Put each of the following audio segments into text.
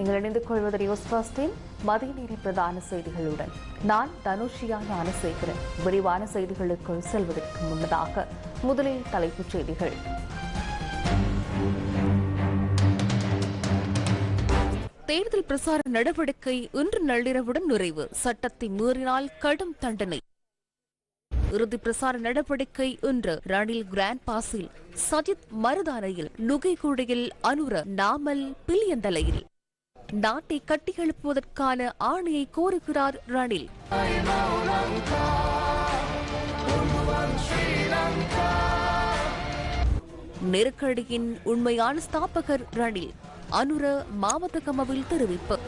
நீங்கள் இணைந்து கொள்வது நியூஸ் ஃபர்ஸ்டின் மதிய நேர பிரதான செய்திகளுடன். நான் தனுஷியா ஞானசேகரன் விரிவான செய்திகளுக்குள் செல்வதற்கு முன்னதாக முதலில் தலைப்புச் செய்திகள். தேர்தல் பிரசார நடவடிக்கை இன்று நள்ளிரவுடன் நிறைவு. சட்டத்தை மீறினால் கடும் தண்டனை. இறுதி பிரசார நடவடிக்கை இன்று ரணில் கிராண்ட் பாஸில். சஜித் மருதானையில் நுகைகூடையில் அனுர நாமல் பில்லியந்தலையில் நாட்டை கட்டியெழுப்புவதற்கான ஆணையை கோருகிறார் ரணில். நெருக்கடியின் உண்மையான ஸ்தாபகர் ரணில். அனுர மாவட்டகமவில் தெரிவிப்பு.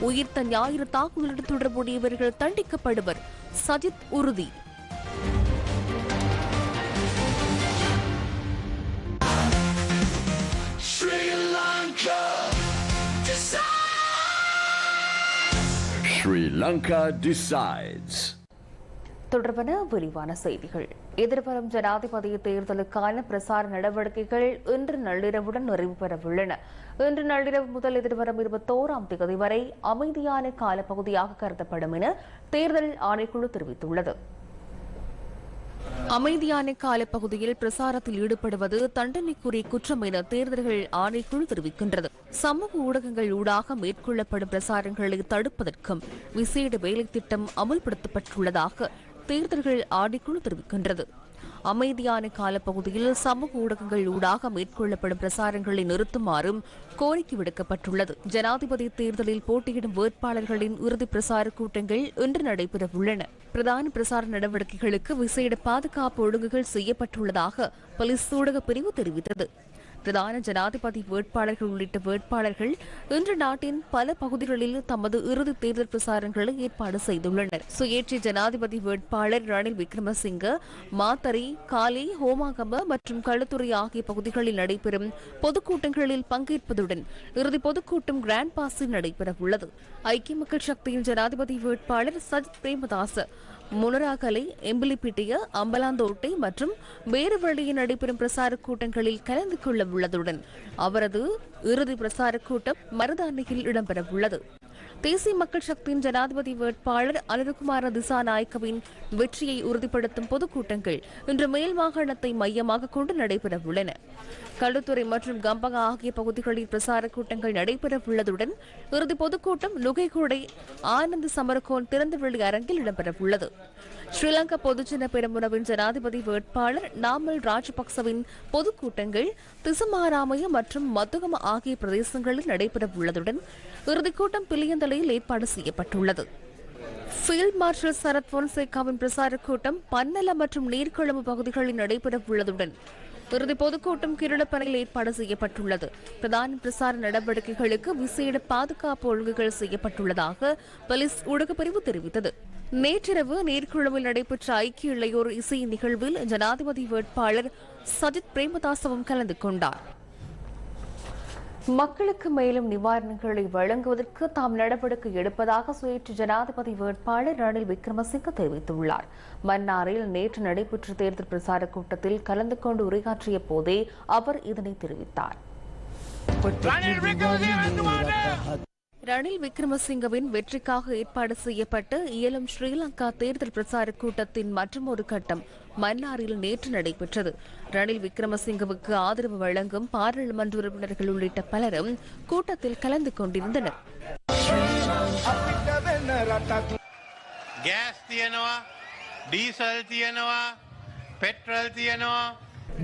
உயிர்த்த ஞாயிறு தாக்குதலுடன் தொடர்புடையவர்கள் தண்டிக்கப்படுவர். சஜித் உறுதி. Sri Lanka தொடர்பான விரிவான செய்திகள். எதிர்வரும் ஜனாதிபதி தேர்தலுக்கான பிரசார நடவடிக்கைகள் இன்று நள்ளிரவுடன் நிறைவு பெறவுள்ளன. இன்று நள்ளிரவு முதல் எதிர்வரும் இருபத்தோராம் தேதி வரை அமைதியான காலப்பகுதியாக கருதப்படும் என தேர்தல் ஆணைக்குழு தெரிவித்துள்ளது. அமைதியான காலப்பகுதியில் பிரசாரத்தில் ஈடுபடுவது தண்டனைக்குரிய குற்றம் என தேர்தல்கள் ஆணைக்குழு தெரிவிக்கின்றது. சமூக ஊடகங்கள் ஊடாக மேற்கொள்ளப்படும் பிரசாரங்களை தடுப்பதற்கும் விசேட வேலைத்திட்டம் அமுல்படுத்தப்பட்டுள்ளதாக தேர்தல்கள் ஆணைக்குழு தெரிவிக்கின்றது. அமைதியான காலப்பகுதியில் சமூக ஊடகங்கள் ஊடாக மேற்கொள்ளப்படும் பிரசாரங்களை நிறுத்துமாறும் கோரிக்கை விடுக்கப்பட்டுள்ளது. ஜனாதிபதி தேர்தலில் போட்டியிடும் வேட்பாளர்களின் இறுதி பிரசார கூட்டங்கள் இன்று நடைபெறவுள்ளன. பிரதான பிரசார நடவடிக்கைகளுக்கு விசேட பாதுகாப்பு ஒழுங்குகள் செய்யப்பட்டுள்ளதாக போலீஸ் ஊடக பிரிவு தெரிவித்தது. பிரதான ஜனாதிபதி வேட்பாளர்கள் உள்ளிட்ட வேட்பாளர்கள் இன்று நாட்டின் பல பகுதிகளில் தமது இறுதி தேர்தல் பிரசாரங்களை ஏற்பாடு செய்துள்ளனர். சுயேட்சை ஜனாதிபதி வேட்பாளர் ரணில் விக்ரமசிங்க மாத்தரை காலி ஹோமாகம மற்றும் களுத்துறை ஆகிய பகுதிகளில் நடைபெறும் பொதுக்கூட்டங்களில் பங்கேற்பதுடன் இறுதி பொதுக்கூட்டம் கிராண்ட் பாஸில் நடைபெறவுள்ளது. ஐக்கிய மக்கள் சக்தியின் ஜனாதிபதி வேட்பாளர் சஜித் பிரேமதாச முனராகலை எம்பிலிப்பிட்டிய அம்பலாந்தோட்டை மற்றும் வேறு வழியில் நடைபெறும் பிரசார கூட்டங்களில் கலந்து கொள்ள உள்ளதுடன் அவரது இறுதி பிரசார கூட்டம் மருதானையில் இடம்பெறவுள்ளது. தேசிய மக்கள் சக்தியின் ஜனாதிபதி வேட்பாளர் அனுருகுமார திசாநாயக்கவின் வெற்றியை உறுதிப்படுத்தும் பொதுக்கூட்டங்கள் இன்று மேல் மாகாணத்தை மையமாக கொண்டு நடைபெற உள்ளன களுத்துறை மற்றும் கம்பகா ஆகிய பகுதிகளில் பிரசார கூட்டங்கள் நடைபெற உள்ளதுடன் இறுதி பொதுக்கூட்டம் நுகைகூடை ஆனந்த் சமரகோன் திறந்தவெளி அரங்கில் இடம்பெறவுள்ளது. ஸ்ரீலங்கா பொதுஜன பெருமுனவின் ஜனாதிபதி வேட்பாளர் நாமல் ராஜபக்சவின் பொதுக்கூட்டங்கள் திசுமாராமய மற்றும் மத்துகம ஆகிய பிரதேசங்களில் நடைபெறவுள்ளதுடன் இறுதிக்கூட்டம் பில்லியந்தலையில் ஏற்பாடு செய்யப்பட்டுள்ளது. ஃபீல்ட் மார்ஷல் சரத் பொன்சேகாவின் பிரசார கூட்டம் பன்னல மற்றும் நீர்கொழும்பு பகுதிகளில் நடைபெறவுள்ளதுடன் இறுதி பொதுக்கூட்டம் கிருளப்பனையில் ஏற்பாடு செய்யப்பட்டுள்ளது. பிரதான பிரசார நடவடிக்கைகளுக்கு விசேட பாதுகாப்பு ஒழுங்குகள் செய்யப்பட்டுள்ளதாக போலீஸ் ஊடகப்பிரிவு தெரிவித்தது. நேற்றிரவு நீர்க்குழுவில் நடைபெற்ற ஐக்கிய இளையோர் இசை நிகழ்வில் ஜனாதிபதி வேட்பாளர் சஜித் பிரேமதாசவும் கலந்து கொண்டார். மக்களுக்கு மேலும் நிவாரணங்களை வழங்குவதற்கு தாம் நடவடிக்கை எடுப்பதாக சுயேற்று ஜனாதிபதி வேட்பாளர் ரணில் விக்ரமசிங்க தெரிவித்துள்ளார். மன்னாரில் நேற்று நடைபெற்ற தேர்தல் பிரசார கூட்டத்தில் கலந்து கொண்டு உரையாற்றிய போதே அவர் இதனை தெரிவித்தார். ரணில் விக்ரமசிங்கவின் வெற்றிக்காக ஏற்பாடு செய்யப்பட்டு இயலும் ஸ்ரீலங்கா தேர்தல் பிரச்சார கூட்டத்தின் மற்றொரு கட்டம் மன்னாரில் நேற்று நடைபெற்றது. ரணில் விக்ரமசிங்கவுக்கு ஆதரவு வழங்கும் பாராளுமன்ற உறுப்பினர்கள் உள்ளிட்ட பலரும் கூட்டத்தில் கலந்து கொண்டிருந்தனர். பெட்ரோல்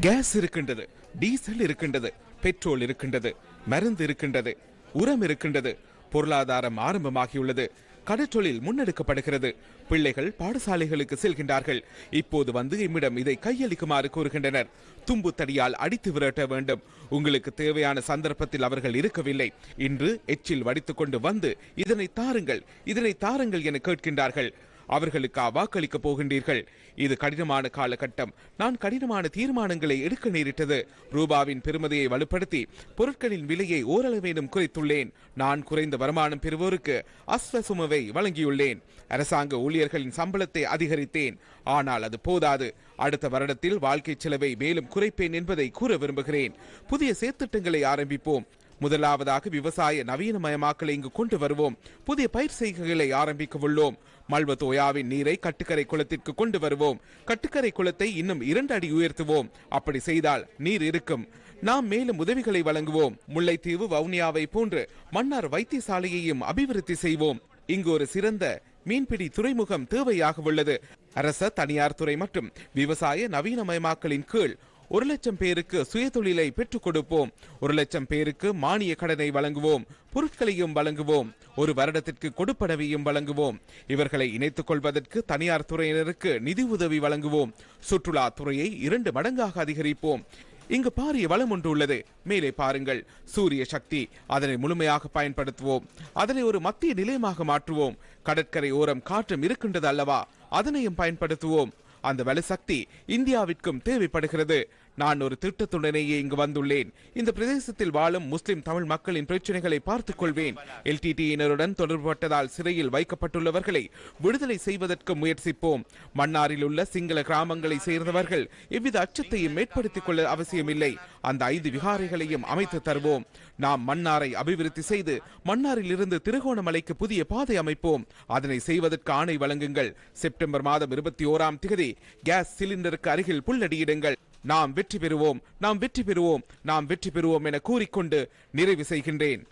கேஸ் இருக்கின்றது டீசல் இருக்கின்றது பெட்ரோல் இருக்கின்றது மருந்து இருக்கின்றது உரம் இருக்கின்றது பொருளாதாரம் ஆரம்பமாகியுள்ளது. கடற்றொழில் முன்னெடுக்கப்படுகிறது. பிள்ளைகள் பாடசாலைகளுக்கு செல்கின்றார்கள். இப்போது வந்து இம்மிடம் இதை கையளிக்குமாறு கூறுகின்றனர். தும்பு தடியால் அடித்து விரட்ட வேண்டும். உங்களுக்கு தேவையான சந்தர்ப்பத்தில் அவர்கள் இருக்கவில்லை. இன்று எச்சில் வடித்துக்கொண்டு வந்து இதனை தாருங்கள் இதனை தாருங்கள் என கேட்கின்றார்கள். அவர்களுக்கா வாக்களிக்கப் போகின்றீர்கள். இது கடினமான காலகட்டம். நான் கடினமான தீர்மானங்களை எடுக்க நேரிட்டது. ரூபாவின் பெருமதியை வலுப்படுத்தி பொருட்களின் விலையை ஓரளவேனும் குறைத்துள்ளேன். நான் குறைந்த வருமானம் பெறுவோருக்கு அஸ்வசுமவை வழங்கியுள்ளேன். அரசாங்க ஊழியர்களின் சம்பளத்தை அதிகரித்தேன். ஆனால் அது போதாது. அடுத்த வருடத்தில் வாழ்க்கை செலவை மேலும் குறைப்பேன் என்பதை கூற விரும்புகிறேன். புதிய சேர்த்திட்டங்களை ஆரம்பிப்போம். முதலாவதாக விவசாய நவீனமயமாக்கலை இங்கு கொண்டு வருவோம். புதிய பயிர் செய்கைகளை ஆரம்பிக்க உள்ளோம். மல்வத்தோயாவின் நீரை கட்டுக்கரை குளத்திற்கு கொண்டு வருவோம். கட்டுக்கரை குளத்தை இன்னும் இரண்டு அடி உயர்த்துவோம். அப்படி செய்தால் நீர் இருக்கும். நாம் மேலும் உதவிகளை வழங்குவோம். முல்லைத்தீவு வவுனியாவை போன்று மன்னார் வைத்தியசாலையையும் அபிவிருத்தி செய்வோம். இங்கு ஒரு சிறந்த மீன்பிடி துறைமுகம் தேவையாக உள்ளது. அரச தனியார் துறை மற்றும் விவசாய நவீனமயமாக்கலின் கீழ் ஒரு லட்சம் பேருக்கு சுயதொழிலை பெற்றுக் கொடுப்போம். ஒரு லட்சம் பேருக்கு மானிய கடனை வழங்குவோம். பொருட்களையும் வழங்குவோம். ஒரு வருடத்திற்கு கொடுப்பனவையும் வழங்குவோம். இவர்களை இணைத்துக் கொள்வதற்கு தனியார் துறையினருக்கு நிதி உதவி வழங்குவோம். சுற்றுலா துறையை இரண்டு மடங்காக அதிகரிப்போம். இங்கு பாரிய வளம் ஒன்று உள்ளது. மேலே பாருங்கள். சூரிய சக்தி அதனை முழுமையாக பயன்படுத்துவோம். அதனை ஒரு மத்திய நிலையமாக மாற்றுவோம். கடற்கரை ஓரம் காற்றும் இருக்கின்றது அல்லவா? அதனையும் பயன்படுத்துவோம். அந்த வலுசக்தி இந்தியாவிற்கும் தேவைப்படுகிறது. நான் ஒரு திட்டத்துடனேயே இங்கு வந்துள்ளேன். இந்த பிரதேசத்தில் வாழும் முஸ்லிம் தமிழ் மக்களின் பிரச்சனைகளை பார்த்துக் கொள்வேன். எல்டிடியினருடன் தொடர்புபட்டதால் சிறையில் வைக்கப்பட்டுள்ளவர்களை விடுதலை செய்வதற்கு முயற்சிப்போம். மன்னாரில் உள்ள சிங்கள கிராமங்களை சேர்ந்தவர்கள் எவ்வித அச்சத்தையும் ஏற்படுத்திக் கொள்ள அவசியமில்லை. அந்த ஐந்து விகாரைகளையும் அமைத்து தருவோம். நாம் மன்னாரை அபிவிருத்தி செய்து மன்னாரில் இருந்து திருகோணமலைக்கு புதிய பாதை அமைப்போம். அதனை செய்வதற்கு ஆணை வழங்குங்கள். செப்டம்பர் மாதம் இருபத்தி ஓராம் திகதி கேஸ் சிலிண்டருக்கு அருகில் புல்லடியிடுங்கள். நாம் வெற்றி பெறுவோம் நாம் வெற்றி பெறுவோம் நாம் வெற்றி பெறுவோம் என கூறிக்கொண்டு நிறைவு செய்கின்றேன்.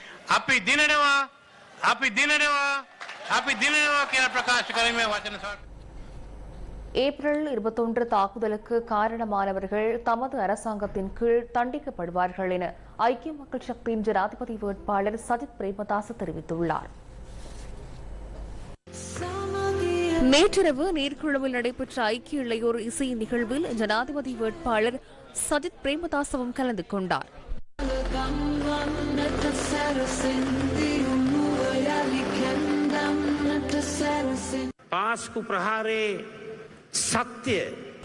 ஏப்ரல் இருபத்தொன்று தாக்குதலுக்கு காரணமானவர்கள் தமது அரசாங்கத்தின் கீழ் தண்டிக்கப்படுவார்கள் என ஐக்கிய மக்கள் சக்தியின் ஜனாதிபதி வேட்பாளர் சஜித் பிரேமதாஸ் தெரிவித்துள்ளார். நேற்றிரவு நீர்க்குழுவில் நடைபெற்ற ஐக்கிய இளையோர் இசை நிகழ்வில் ஜனாதிபதி வேட்பாளர் சஜித் பிரேமதாசவும் கலந்து கொண்டார். பாஸ் கு பிரஹாரே சத்திய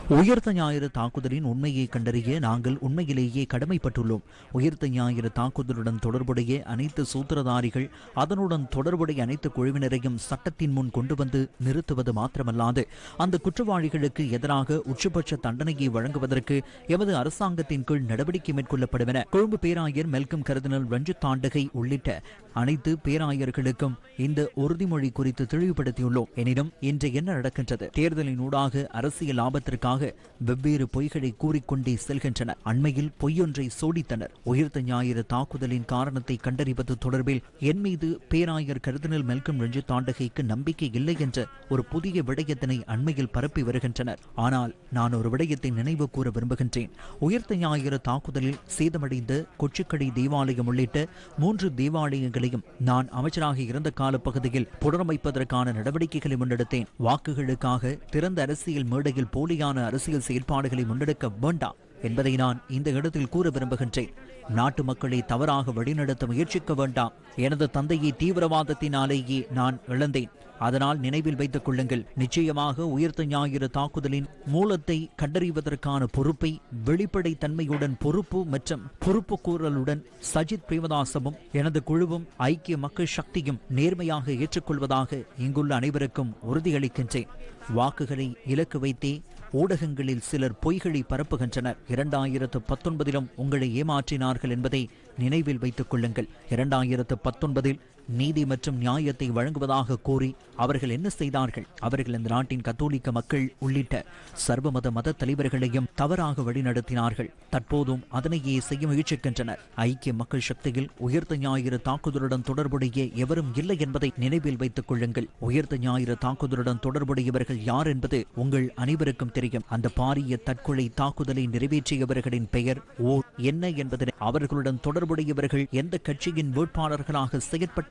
உயிர்த்த ஞாயிறு தாக்குதலின் உண்மையை கண்டறிய நாங்கள் உண்மையிலேயே கடமைப்பட்டுள்ளோம். உயிர்த்த ஞாயிறு தாக்குதலுடன் தொடர்புடைய அனைத்து சூத்திரதாரிகள் அதனுடன் தொடர்புடைய அனைத்து குழுவினரையும் சட்டத்தின் முன் கொண்டு வந்து நிறுத்துவது மாத்திரமல்லாது அந்த குற்றவாளிகளுக்கு எதிராக உச்சபட்ச தண்டனையை வழங்குவதற்கு எமது அரசாங்கத்தின் கீழ் நடவடிக்கை மேற்கொள்ளப்படும் என கொழும்பு பேராயர் மெல்கம் கருதினல் ரஞ்சித் தாண்டகை உள்ளிட்ட அனைத்து பேராயர்களுக்கும் இந்த உறுதிமொழி குறித்து தெளிவுபடுத்தியுள்ளோம். எனினும் இன்று என்ன நடக்கின்றது? தேர்தலின் ஊடாக அரசியல் லாபத்திற்காக வெவ்வேறு பொய்களை கூறிக்கொண்டே செல்கின்றனர். அண்மையில் பொய்யொன்றை சோடித்தனர் உயிர்த்த ஞாயிறு தாக்குதலின் காரணத்தை கண்டறிவது தொடர்பில் என் மீது பேராயர் கருதினல் மெல்கம் ரஞ்சித் தாண்டகைக்கு நம்பிக்கை இல்லை என்ற ஒரு புதிய விடயத்தினை அண்மையில் பரப்பி வருகின்றனர். ஆனால் நான் ஒரு விடயத்தை நினைவு கூற விரும்புகின்றேன். உயிர்த்த ஞாயிறு தாக்குதலில் சேதமடைந்த கொச்சிக்கடை தேவாலயம் உள்ளிட்ட மூன்று தேவாலயங்களை தேவாலயங்களையும் நான் அமைச்சராக இருந்த கால பகுதியில் புனரமைப்பதற்கான நடவடிக்கைகளை முன்னெடுத்தேன். வாக்குகளுக்காக திறந்த அரசியல் மேடையில் போலியான அரசியல் செயல்பாடுகளை முன்னெடுக்க வேண்டாம் என்பதை நான் இந்த இடத்தில் கூற விரும்புகின்றேன். நாட்டு மக்களை தவறாக வழிநடத்த முயற்சிக்க வேண்டாம். எனது தந்தையை தீவிரவாதத்தினாலேயே நான் இழந்தேன். அதனால் நினைவில் வைத்துக் கொள்ளுங்கள். நிச்சயமாக உயிர்த்த ஞாயிறு தாக்குதலின் மூலத்தை கண்டறிவதற்கான பொறுப்பை வெளிப்படை தன்மையுடன் பொறுப்பு மற்றும் பொறுப்பு கூறலுடன் சஜித் பிரேமதாசமும் எனது குழுவும் ஐக்கிய மக்கள் சக்தியும் நேர்மையாக ஏற்றுக்கொள்வதாக இங்குள்ள அனைவருக்கும் உறுதியளிக்கின்றேன். வாக்குகளை இலக்கு வைத்தே ஊடகங்களில் சிலர் பொய்களை பரப்புகின்றனர். இரண்டாயிரத்து பத்தொன்பதிலும் உங்களை ஏமாற்றினார்கள் என்பதை நினைவில் வைத்துக் கொள்ளுங்கள். இரண்டாயிரத்து பத்தொன்பதில் நீதி மற்றும் நியாயத்தை வழங்குவதாக கூறி அவர்கள் என்ன செய்தார்கள்? அவர்கள் இந்த நாட்டின் கத்தோலிக்க மக்கள் உள்ளிட்ட சர்வமத மத தலைவர்களையும் தவறாக வழிநடத்தினார்கள். தற்போதும் அதனையே செய்ய முயற்சிக்கின்றனர். ஐக்கிய மக்கள் சக்தியில் உயர்த்த ஞாயிறு தாக்குதலுடன் தொடர்புடைய எவரும் இல்லை என்பதை நினைவில் வைத்துக் கொள்ளுங்கள். உயர்த்த ஞாயிறு தாக்குதலுடன் தொடர்புடையவர்கள் யார் என்பது உங்கள் அனைவருக்கும் தெரியும். அந்த பாரிய தற்கொலை தாக்குதலை நிறைவேற்றியவர்களின் பெயர் ஓர் என்ன என்பதனை அவர்களுடன் தொடர்புடையவர்கள் எந்த கட்சியின் வேட்பாளர்களாக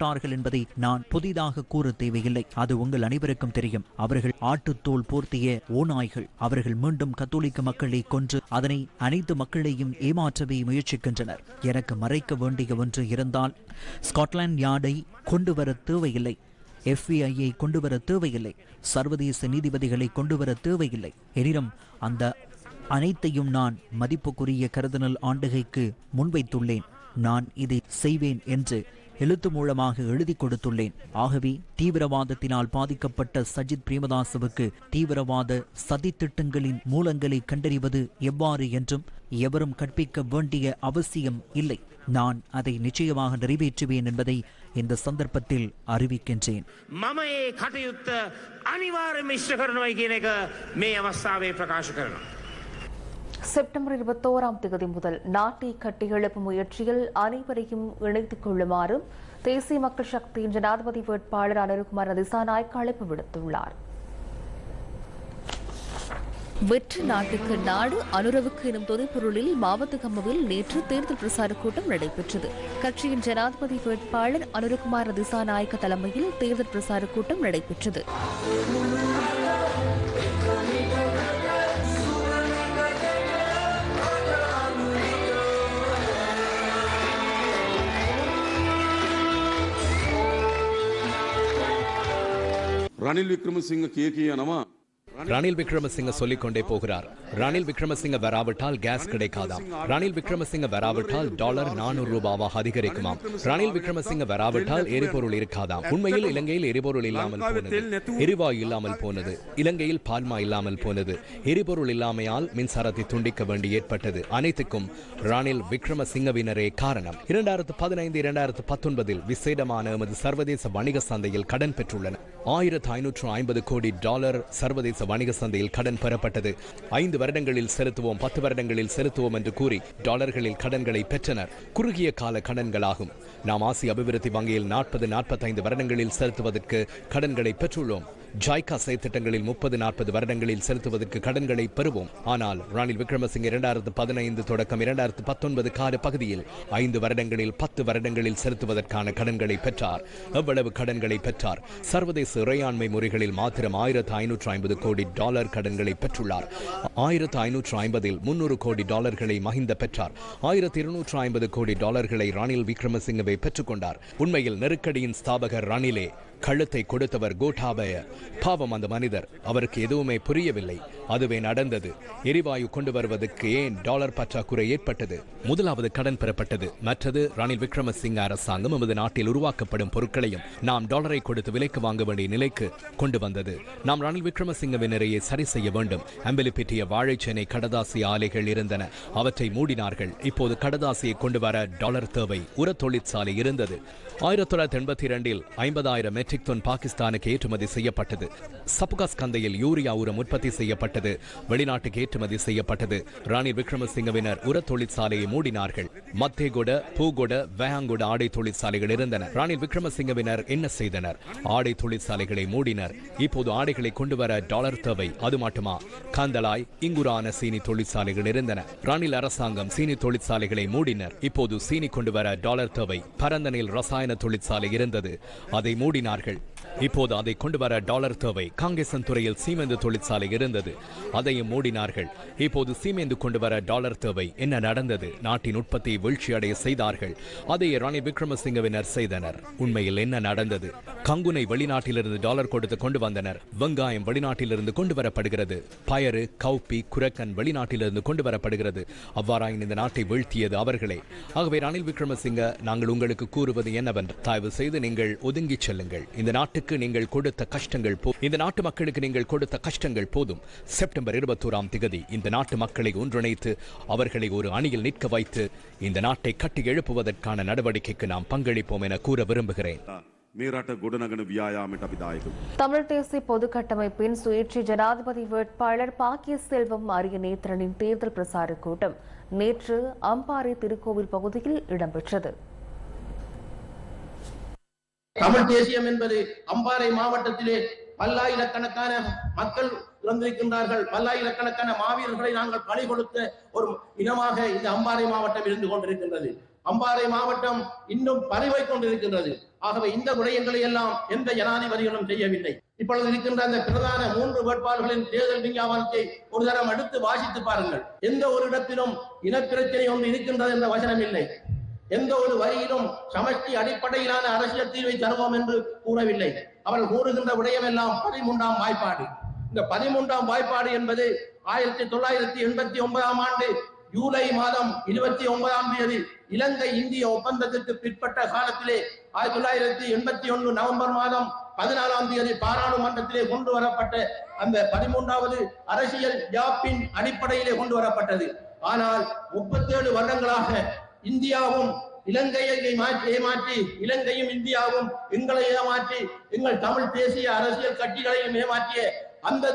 செயற்பட்டார்கள் என்பதை நான் புதிதாக கூற தேவையில்லை. அது உங்கள் அனைவருக்கும் தெரியும். அவர்கள் ஆட்டுத்தோல் போர்த்திய ஓநாய்கள். அவர்கள் மீண்டும் கத்தோலிக்க மக்களை கொன்று அதனை அனைத்து மக்களையும் ஏமாற்றவே முயற்சிக்கின்றனர். எனக்கு மறைக்க வேண்டிய ஒன்று இருந்தால் ஸ்காட்லாந்து யார்டை கொண்டு வர தேவையில்லை எஃபிஐயை கொண்டு வர தேவையில்லை. சர்வதேச நீதிபதிகளை கொண்டு வர தேவையில்லை. எனினும் அந்த அனைத்தையும் நான் மதிப்புக்குரிய கருதினல் ஆண்டுகைக்கு முன்வைத்துள்ளேன். நான் இதை செய்வேன் என்று எழுத்து மூலமாக எழுதி கொடுத்துள்ளேன். ஆகவே தீவிரவாதத்தினால் பாதிக்கப்பட்ட சஜித் பிரேமதாசவுக்கு தீவிரவாத சதித்திட்டங்களின் மூலங்களை கண்டறிவது எவ்வாறு என்றும் எவரும் கற்பிக்க வேண்டிய அவசியம் இல்லை. நான் அதை நிச்சயமாக நிறைவேற்றுவேன் என்பதை இந்த சந்தர்ப்பத்தில் அறிவிக்கின்றேன். மமையை கதையுத்த அனிவாரம் இஷ்டகரணும் மே அவஸ்தாவை பிரகாஷ் செப்டம்பர் இருபத்தோராம் தேதி முதல் நாட்டை கட்டியெழுப்பும் முயற்சியில் அனைவரையும் இணைத்துக் கொள்ளுமாறும் தேசிய மக்கள் சக்தியின் ஜனாதிபதி வேட்பாளர் அனுருகுமார் திசாநாயக் அழைப்பு விடுத்துள்ளார். வெற்று நாட்டுக்கு நாடு அனுரவுக்கு எனும் தொனிப்பொருளில் மாவட்ட கம்மவில் நேற்று தேர்தல் பிரசார கூட்டம் நடைபெற்றது. கட்சியின் ஜனாதிபதி வேட்பாளர் அனுரகுமார் திசாநாயக்க தலைமையில் தேர்தல் பிரசார கூட்டம் நடைபெற்றது. රනිල් වික්‍රමසිංහ කිය කිය යනවා. ரணில் விக்ரமசிங்க சொல்லிக் கொண்டே போகிறார். ரணில் விக்ரமசிங்க வராவிட்டால் கேஸ் கிடைக்காதாம். ரணில் விக்ரமசிங்க வராவிட்டால் டாலர் நானூறு ரூபாவாக அதிகரிக்குமாம். ரணில் விக்ரமசிங்க வராவிட்டால் எரிபொருள் இருக்காதாம். உண்மையில் இலங்கையில் எரிபொருள் இல்லாமல் போனது. எரிவாயு இல்லாமல் போனது. இலங்கையில் பால்மா இல்லாமல் போனது. எரிபொருள் இல்லாமையால் மின்சாரத்தை துண்டிக்க வேண்டி ஏற்பட்டது. அனைத்துக்கும் ரணில் விக்ரமசிங்கவினரே காரணம். இரண்டாயிரத்து பதினைந்து இரண்டாயிரத்து பத்தொன்பதில் விசேடமான எமது சர்வதேச வணிக சந்தையில் கடன் பெற்றுள்ளன. ஆயிரத்து ஐநூற்று ஐம்பது கோடி டாலர் சர்வதேச வணிக சந்தையில் கடன் பெறப்பட்டது. ஐந்து வருடங்களில் செலுத்துவோம் பத்து வருடங்களில் செலுத்துவோம் என்று கூறி டாலர்களில் கடன்களை பெற்றனர். குறுகிய கால கடன்களாகும். நாம் ஆசிய அபிவிருத்தி வங்கியில் நாற்பது நாற்பத்தைந்து வருடங்களில் செலுத்துவதற்கு கடன்களை பெற்றுள்ளோம். ஜாய்கா செயற்திட்டங்களில் முப்பது நாற்பது வருடங்களில் செலுத்துவதற்கு கடன்களை பெறுவோம். ஆனால் ரணில் விக்ரமசிங்க இரண்டாயிரத்து பதினைந்து தொடக்கம் இரண்டாயிரத்து பத்தொன்பது கால பகுதியில் ஐந்து வருடங்களில் பத்து வருடங்களில் செலுத்துவதற்கான கடன்களை பெற்றார். எவ்வளவு கடன்களை பெற்றார்? சர்வதேச இறையாண்மை முறைகளில் மாத்திரம் ஆயிரத்து ஐநூற்று ஐம்பது கோடி டாலர் கடன்களை பெற்றுள்ளார். ஆயிரத்து ஐநூற்று ஐம்பதில் முன்னூறு கோடி டாலர்களை மஹிந்த பெற்றார். ஆயிரத்து இருநூற்று ஐம்பது கோடி டாலர்களை ரணில் விக்ரமசிங்கவை பெற்றுக்கொண்டார் உண்மையில் நெருக்கடியின் ஸ்தாபகர் ரணிலே கழுத்தை கொடுத்தவர் கோட்டாபய. பாவம் அந்த மனிதர். அவருக்கு எதுவுமே புரியவில்லை. அதுவே நடந்தது. எரிவாயு கொண்டு வருவதற்கு ஏன் டாலர் பற்றாக்குறை ஏற்பட்டது? முதலாவது கடன் பெறப்பட்டது. மற்றது ரணில் விக்ரமசிங்க அரசாங்கம் நமது நாட்டில் உருவாக்கப்படும் பொருட்களையும் நாம் டாலரை கொடுத்து விலைக்கு வாங்க வேண்டிய நிலைக்கு கொண்டு வந்தது. நாம் ரணில் விக்ரமசிங்கவினரையே சரி செய்ய வேண்டும். அம்பலிப்பிட்டிய வாழைச்சேனை கடதாசி ஆலைகள் இருந்தன. அவற்றை மூடினார்கள். இப்போது கடதாசியை கொண்டு வர டாலர் தேவை. உர தொழிற்சாலை இருந்தது. ஆயிரத்தி தொள்ளாயிரத்தி எண்பத்தி இரண்டில் ஐம்பதாயிரம் மெட்ரிக் மெட்ரிக் டன் பாகிஸ்தானுக்கு ஏற்றுமதி செய்யப்பட்டது. சப்புகாஸ் கந்தையில் யூரியா உரம் உற்பத்தி செய்யப்பட்டது. வெளிநாட்டுக்கு ஏற்றுமதி செய்யப்பட்டது. ராணில் விக்ரமசிங்கவினர் உர தொழிற்சாலையை மூடினார்கள். மத்தேகொட பூகொட வேஹாங்கொட ஆடை தொழிற்சாலைகள் இருந்தன. ராணில் விக்ரமசிங்கவினர் என்ன செய்தனர்? ஆடை தொழிற்சாலைகளை மூடினர். இப்போது ஆடைகளை கொண்டு வர டாலர் தேவை. அது மட்டுமா? கந்தலாய் இங்குரான சீனி தொழிற்சாலைகள் இருந்தன. ராணில் அரசாங்கம் சீனி தொழிற்சாலைகளை மூடினர். இப்போது சீனி கொண்டு வர டாலர் தேவை. பரந்தனில் ரசாயன தொழிற்சாலை இருந்தது. அதை மூடினார் மூடினார்கள் இப்போது அதை கொண்டு வர டாலர் தேவை. காங்கேசன் துறையில் சீமெந்து தொழிற்சாலை இருந்தது. அதையும் மூடினார்கள். இப்போது சீமெந்து கொண்டு வர டாலர் தேவை. என்ன நடந்தது? நாட்டின் உற்பத்தியை வீழ்ச்சியடைய செய்தார்கள். அதை ராணி விக்ரமசிங்கவினர் செய்தனர். உண்மையில் என்ன நடந்தது? கங்குனை வெளிநாட்டிலிருந்து டாலர் கொடுத்து கொண்டு வந்தனர். வெங்காயம் வெளிநாட்டிலிருந்து கொண்டு வரப்படுகிறது. பயறு கௌப்பி குரக்கன் வெளிநாட்டிலிருந்து கொண்டு வரப்படுகிறது. அவ்வாறாயின் இந்த நாட்டை வீழ்த்தியது அவர்களே. ஆகவே ரணில் விக்ரமசிங்க நாங்கள் உங்களுக்கு கூறுவது என்னவென்று தயவு செய்து நீங்கள் ஒதுங்கிச் செல்லுங்கள். இந்த நாட்டுக்கு மக்களுக்கு நீங்கள் கொடுத்த கஷ்டங்கள் போதும் இந்த நாட்டு மக்களுக்கு நீங்கள் கொடுத்த கஷ்டங்கள் போதும். செப்டம்பர் இருபத்தோராம் திகதி இந்த நாட்டு மக்களை ஒன்றிணைத்து அவர்களை ஒரு அணியில் நிற்க வைத்து இந்த நாட்டை கட்டி எழுப்புவதற்கான நடவடிக்கைக்கு நாம் பங்களிப்போம் என கூற விரும்புகிறேன். மேராட்ட குடநகன வியாயாமிட் அபிதாயகம் தமிழ் தேசிய பொது கட்டமைப்பின் சுயேட்சை ஜனாதிபதி வேட்பாளர் பாக்கிய செல்வம் அரிய நேத்திரனின் தேர்தல் பிரசார கூட்டம் நேற்று அம்பாறை திருக்கோவில் பகுதியில் இடம்பெற்றது. தமிழ் தேசியம் என்பது அம்பாறை மாவட்டத்திலே பல்லாயிரக்கணக்கான மக்கள் இறந்திருக்கின்றார்கள் பல்லாயிரக்கணக்கான மாவீரர்களை நாங்கள் பலி கொடுத்த ஒரு இனமாக இந்த அம்பாறை மாவட்டம் இருந்து கொண்டிருக்கின்றது. அம்பாறை மாவட்டம் இன்னும் பறிவை கொண்டிருக்கின்றது. ஆகவே இந்த விடயங்களை எல்லாம் எந்த ஜனாதிபதிகளும் செய்யவில்லை. இப்பொழுது இருக்கின்ற அந்த பிரதான மூன்று வேட்பாளர்களின் தேர்தல் விஞ்ஞாபனத்தை ஒரு தரம் எடுத்து வாசித்து பாருங்கள். எந்த ஒரு இடத்திலும் இனப்பிரச்சனை ஒன்று இருக்கின்றது என்ற வசனம் இல்லை. எந்த ஒரு வரியிலும் சமஷ்டி அடிப்படையிலான அரசியல் தீர்வை தருவோம் என்று கூறவில்லை. அவர்கள் கூறுகின்ற விடயமெல்லாம் பதிமூன்றாம் வாய்ப்பாடு. இந்த பதிமூன்றாம் வாய்ப்பாடு என்பது ஆயிரத்தி தொள்ளாயிரத்தி எண்பத்தி ஒன்பதாம் ஆண்டு ஜூலை மாதம் இருபத்தி ஒன்பதாம் தேதி இலங்கை இந்திய ஒப்பந்தத்திற்கு பிற்பட்ட காலத்திலே ஆயிரத்தி தொள்ளாயிரத்தி எண்பத்தி ஒன்று நவம்பர் மாதம் பதினாலாம் தேதி பாராளுமன்றத்திலே கொண்டு வரப்பட்ட அந்த பதிமூன்றாவது அரசியல் ஜாப்பின் அடிப்படையிலே கொண்டு வரப்பட்டது. ஆனால் முப்பத்தி ஏழு வருடங்களாக இந்தியாவும் இலங்கையை மாற்றி ஏமாற்றி இலங்கையும் இந்தியாவும் எங்களை ஏமாற்றி எங்கள் தமிழ் தேசிய அரசியல் கட்சிகளையும் ஏமாற்றிய அந்த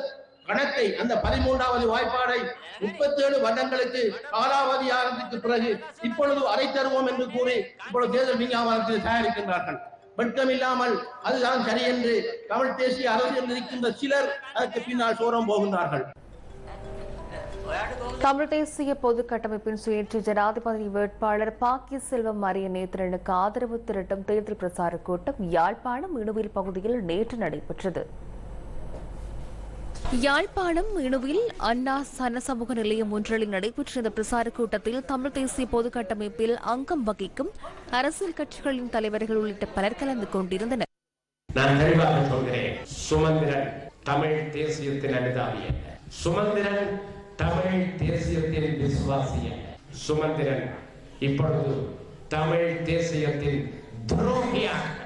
கணக்கை அந்த பதிமூன்றாவது வாய்ப்பாடை முப்பத்தேழு வருடங்களுக்கு காலாவதியானதுக்கு பிறகு இப்பொழுது அதை தருவோம் என்று கூறி இப்பொழுது தேர்தல் விஞ்ஞாபனத்தில் தயாரிக்கின்றார்கள். வெட்கமில்லாமல் அதுதான் சரி என்று தமிழ் தேசிய அரசியல் இருக்கின்ற சிலர் அதற்கு பின்னால் சோரம் போகின்றார்கள். தமிழ் தேசிய பொது கட்டமைப்பின் சுயேட்சை ஜனாதிபதி வேட்பாளர் பாக்கிய செல்வம் மரிய நேத்திரனுக்கு ஆதரவு திரட்டும் தேர்தல் பிரசார கூட்டம் யாழ்ப்பாணம் இணுவில் பகுதியில் நேற்று நடைபெற்றது. யாழ்ப்பாணம் இணுவில் அண்ணா சனசமூக நிலையம் ஒன்றில் நடைபெற்ற இந்த பிரசார கூட்டத்தில் தமிழ் தேசிய பொது கட்டமைப்பில் அங்கம் வகிக்கும் அரசியல் கட்சிகளின் தலைவர்கள் உள்ளிட்ட பலர் கலந்து கொண்டிருந்தனர். நான் தெளிவாக சொல்கிறேன். சுமந்திரன் தமிழ் தேசியத்தின் அனுதாபி சுமந்திரன் தமிழ் தேசியத்தின் விசுவாசிய சுமந்திரன் இப்பொழுது தமிழ் தேசியத்தின் துரோகியாக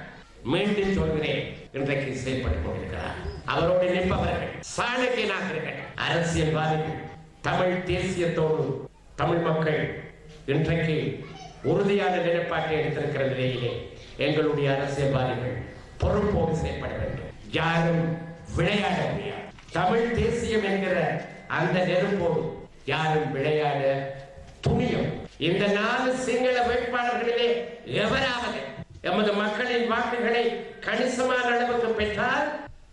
மீண்டும் சொல்கிறேன். இன்றைக்கு செயல்பட்டுக் கொண்டிருக்கிறார். அவரோடு நிற்பவர்கள் சாணக்கியனாகிறர்கள் அரசியல்வாதிகள் தமிழ் தேசியத்தோடு தமிழ் மக்கள் இன்றைக்கு உறுதியான நிலைப்பாட்டை எடுத்திருக்கிற நிலையிலே எங்களுடைய அரசியல்வாதிகள் பொறுப்போடு செயல்பட வேண்டும். யாரும் விளையாட முடியாது. தமிழ் தேசியம் என்கிற அந்த நெருப்போடு யாரும் விளையாட துணியும். இந்த நாலு சிங்கள வேட்பாளர்களிலே எவராவது எமது மக்களின் வாக்குகளை கணிசமான அளவுக்கு பெற்றால்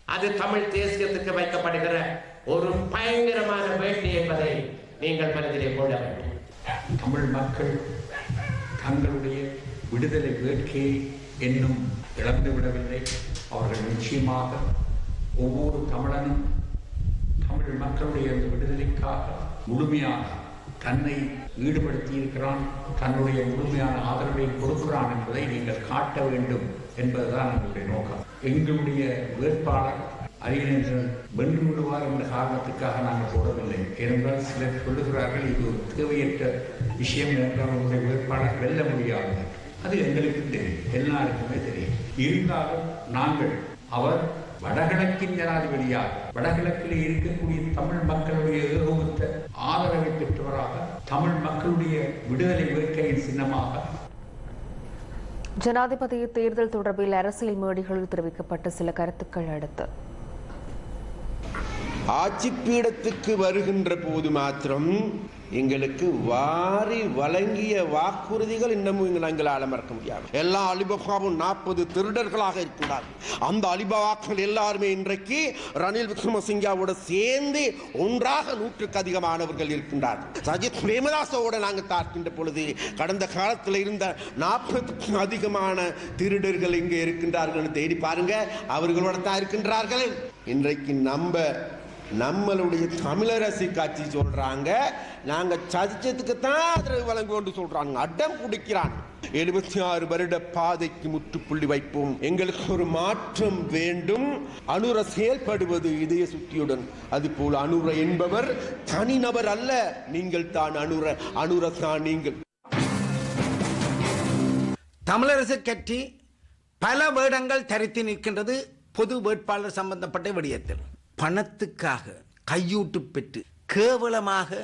அது தமிழ் தேசியத்துக்கு வைக்கப்படுகிற ஒரு பயங்கரமான வேட்டி என்பதை நீங்கள் மனதிலே கொள்ள வேண்டும். தமிழ் மக்கள் தங்களுடைய விடுதலை வேட்கையை இன்னும் இழந்துவிடவில்லை. அவர்கள் நிச்சயமாக ஒவ்வொரு தமிழனும் தமிழ் மக்களுடைய அந்த விடுதலைக்காக முழுமையாக தன்னை ஈடுபடுத்தி இருக்கிறான் தன்னுடைய முழுமையான ஆதரவை கொடுக்கிறான் என்பதை நீங்கள் காட்ட வேண்டும் என்பதுதான் எங்களுடைய நோக்கம். எங்களுடைய வேட்பாளர் அறிஞர்கள் வென்று விடுவார் என்ற காரணத்துக்காக நாங்கள் போடவில்லை. ஏனென்றால் சிலர் சொல்லுகிறார்கள் இது ஒரு தேவையற்ற விஷயம் என்றால் உங்களுடைய வேட்பாளர் வெல்ல முடியாது. அது எங்களுக்கு தெரியும் எல்லாருக்குமே தெரியும். இருந்தாலும் நாங்கள் அவர் வடகிழக்கின் ஜனாதிபதியாக வடகிழக்கில் இருக்கக்கூடிய தமிழ் மக்களுடைய ஏகோபித்த ஆதரவை பெற்றவராக தமிழ் மக்களுடைய விடுதலை வேட்கையின் சின்னமாக. ஜனாதிபதி தேர்தல் தொடர்பில் அரசியல் மேடைகளில் தெரிவிக்கப்பட்ட சில கருத்துக்கள் அடுத்து. ஆட்சி பீடத்துக்கு வருகின்ற போது மாத்திரம் எங்களுக்கு வாரி வழங்கிய வாக்குறுதிகள் இன்னமும் எங்கள் எங்களால் மறக்க முடியாது. எல்லா அலிபாபாவும் நாற்பது திருடர்களாக இருக்கிறார்கள் அந்த அலிபாபாக்கள் எல்லாருமே இன்றைக்கு ரணில் விக்ரமசிங்காவோட சேர்ந்து ஒன்றாக நூற்றுக்கு அதிகமானவர்கள் இருக்கின்றார்கள். சஜித் பிரேமதாசோட நாங்கள் பார்க்கின்ற பொழுது கடந்த காலத்தில் இருந்த நாற்பதுக்கும் அதிகமான திருடர்கள் இங்கே இருக்கின்றார்கள். தேடி பாருங்க அவர்களோட தான் இருக்கின்றார்கள். இன்றைக்கு நம்ம நம்மளுடைய தமிழரசி காட்சி சொல்றாங்க. நாங்க சதிச்சதுக்கு தான் ஆதரவு வழங்குவோம் சொல்றாங்க. அடம் குடிக்கிறான் எழுபத்தி ஆறு வருட பாதைக்கு முற்றுப்புள்ளி வைப்போம். எங்களுக்கு ஒரு மாற்றம் வேண்டும். அனுர செயல்படுவது இதய சுத்தியுடன். அதுபோல் அனுர என்பவர் தனிநபர் அல்ல. நீங்கள் தான் அனுர அனுர தான் நீங்கள். தமிழரசு கட்சி பல வேடங்கள் தரித்து நிற்கின்றது பொது வேட்பாளர் சம்பந்தப்பட்ட விடயத்தில். பணத்துக்காக கையூட்டு பெற்று கேவலமாக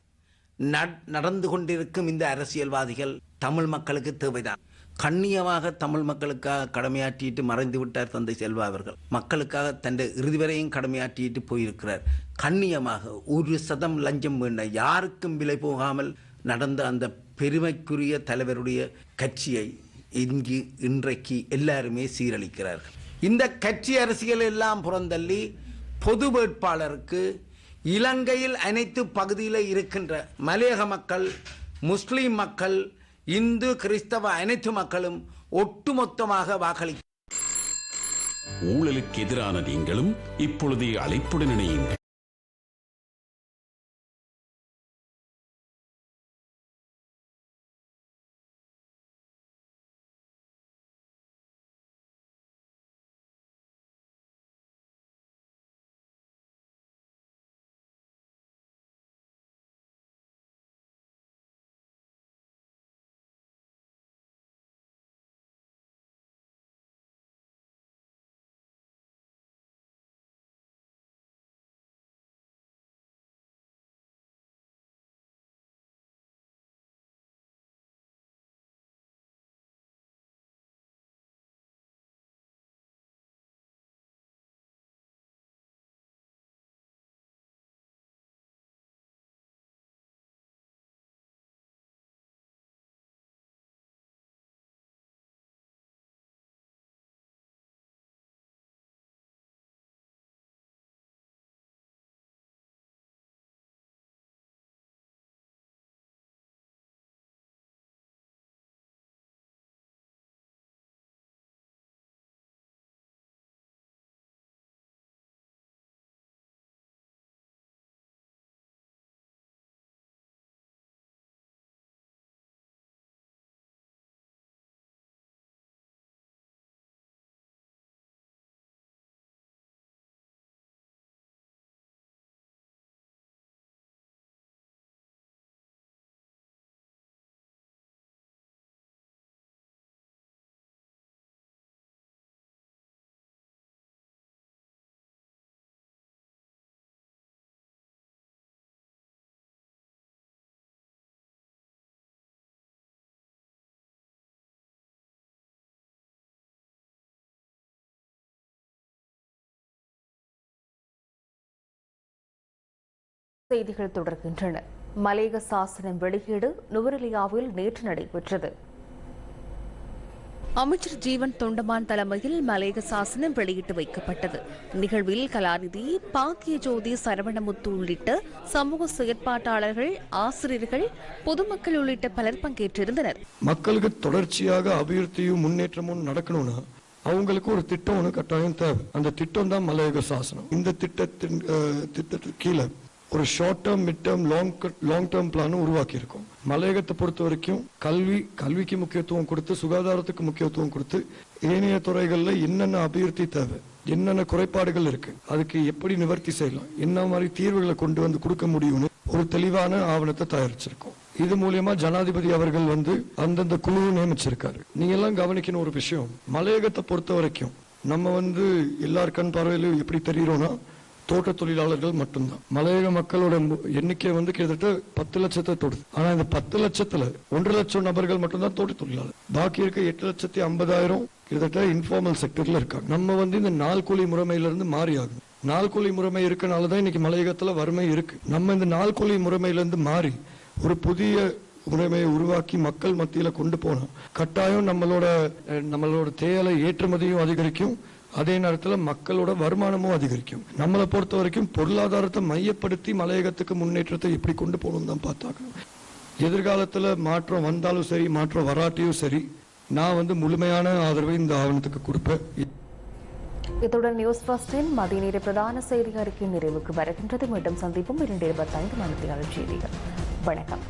நடந்து கொண்டிருக்கும் இந்த அரசியல்வாதிகள் தமிழ் மக்களுக்கு தேவைதான். கண்ணியமாக தமிழ் மக்களுக்காக கடமையாற்றிட்டு மறைந்து விட்டார் தந்தை செல்வா அவர்கள். மக்களுக்காக தன்னை இறுதி வரையும் கடமையாற்றிட்டு போயிருக்கிறார். கண்ணியமாக ஒரு சதம் லஞ்சம் வேண்ட யாருக்கும் விலை போகாமல் நடந்த அந்த பெருமைக்குரிய தலைவருடைய கட்சியை இங்கு இன்றைக்கு எல்லாருமே சீரழிக்கிறார்கள். இந்த கட்சி அரசியல் எல்லாம் புறந்தள்ளி பொது வேட்பாளருக்கு இலங்கையில் அனைத்து பகுதியில் இருக்கின்ற மலையக மக்கள் முஸ்லீம் மக்கள் இந்து கிறிஸ்தவ அனைத்து மக்களும் ஒட்டுமொத்தமாக வாக்களி ஊழலுக்கு எதிரான நீங்களும் இப்பொழுதே அழைப்புடன் இணையுங்கள். செய்திகள் தொடர்கின்றன. மலேக சாசனம் வெளியீடு நுவரெலியாவில் நேற்று நடைபெற்றது. அமைச்சர் ஜீவன் தொண்டமான் தலைமையில் மலேக சாசனம் வெளியிட்டு வைக்கப்பட்டது. நிகழ்வில் கலாநிதி பாக்கிய ஜோதி சரவணமுத்து உள்ளிட்ட சமூக செயற்பாட்டாளர்கள் ஆசிரியர்கள் பொதுமக்கள் உள்ளிட்ட பலர் பங்கேற்றிருந்தனர். மக்களுக்கு தொடர்ச்சியாக அபிவிருத்தியும் முன்னேற்றமும் நடக்கணும்னா அவங்களுக்கு ஒரு திட்டம் ஒன்று கட்டாயம் தேவை. அந்த திட்டம் தான் மலையக சாசனம். இந்த திட்டத்தின் அஹ், திட்டத்துக்கு கீழே ஒரு short term mid term long long term பிளானும் உருவாக்கியிருக்கோம். மலையகத்தை பொறுத்த வரைக்கும் கல்வி கல்விக்கு முக்கியத்துவம் கொடுத்து சுகாதாரத்துக்கு முக்கியத்துவம் கொடுத்து ஏனைய துறைகளில் என்னென்ன அபிவிருத்தி தேவை என்னென்ன குறைபாடுகள் இருக்கு அதுக்கு எப்படி நிவர்த்தி செய்யலாம் என்ன மாதிரி தீர்வுகளை கொண்டு வந்து கொடுக்க முடியும்னு ஒரு தெளிவான ஆவணத்தை தயாரிச்சிருக்கோம். இது மூலியமா ஜனாதிபதி அவர்கள் வந்து அந்தந்த குழுவை நியமிச்சிருக்காரு. நீங்க எல்லாம் கவனிக்கணும் ஒரு விஷயம் மலையகத்தை பொறுத்த வரைக்கும் நம்ம வந்து எல்லார் கண் பார்வையிலும் எப்படி தெரிகிறோம்னா தோட்ட தொழிலாளர்கள் மட்டும்தான் மலையக மக்களோட மு- எண்ணிக்கை வந்து கிட்டத்தட்ட பத்து லட்சத்தை தொடுது. ஆனா இந்த பத்து லட்சத்துல ஒன்றரை லட்சம் நபர்கள் மட்டும்தான் தோட்ட தொழிலாளர் பாக்கி இருக்க எட்டு லட்சத்தி ஐம்பதாயிரம் கிட்டத்தட்ட இன்ஃபார்மல் செக்டர்ல இருக்காங்க. நம்ம வந்து இந்த நாள் கூலி முறைமையிலிருந்து மாறி ஆகும் நாள் கூலி முறைமை இருக்கனாலதான் இன்னைக்கு மலையகத்துல வறுமை இருக்கு. நம்ம இந்த நாள் கூலி முறைமையிலிருந்து மாறி ஒரு புதிய முறைமையை உருவாக்கி மக்கள் மத்தியில கொண்டு போனோம் கட்டாயம் நம்மளோட நம்மளோட தேயிலை ஏற்றுமதியும் அதிகரிக்கும். அதே நேரத்துல மக்களோட வருமானமும் அதிகரிக்கும். நம்மளை பொறுத்த வரைக்கும் பொருளாதாரத்தை மையப்படுத்தி மலையகத்துக்கு முன்னேற்றத்தை எப்படி கொண்டு போகணும் தான் பார்த்தாக்கணும் எதிர்காலத்துல மாற்றம் வந்தாலும் சரி மாற்றம் வராட்டியும் சரி நான் வந்து முழுமையான ஆதரவை இந்த ஆவணத்துக்கு கொடுப்பேன். இத்துடன் நியூஸ் ஃபர்ஸ்டின் மதிய நேர பிரதான செய்தி அறிக்கை நிறைவுக்கு வருகின்றது. மீண்டும் சந்திப்போம் இரண்டு இருபத்தைந்து மணித்தியாளர் செய்திகள் வணக்கம்.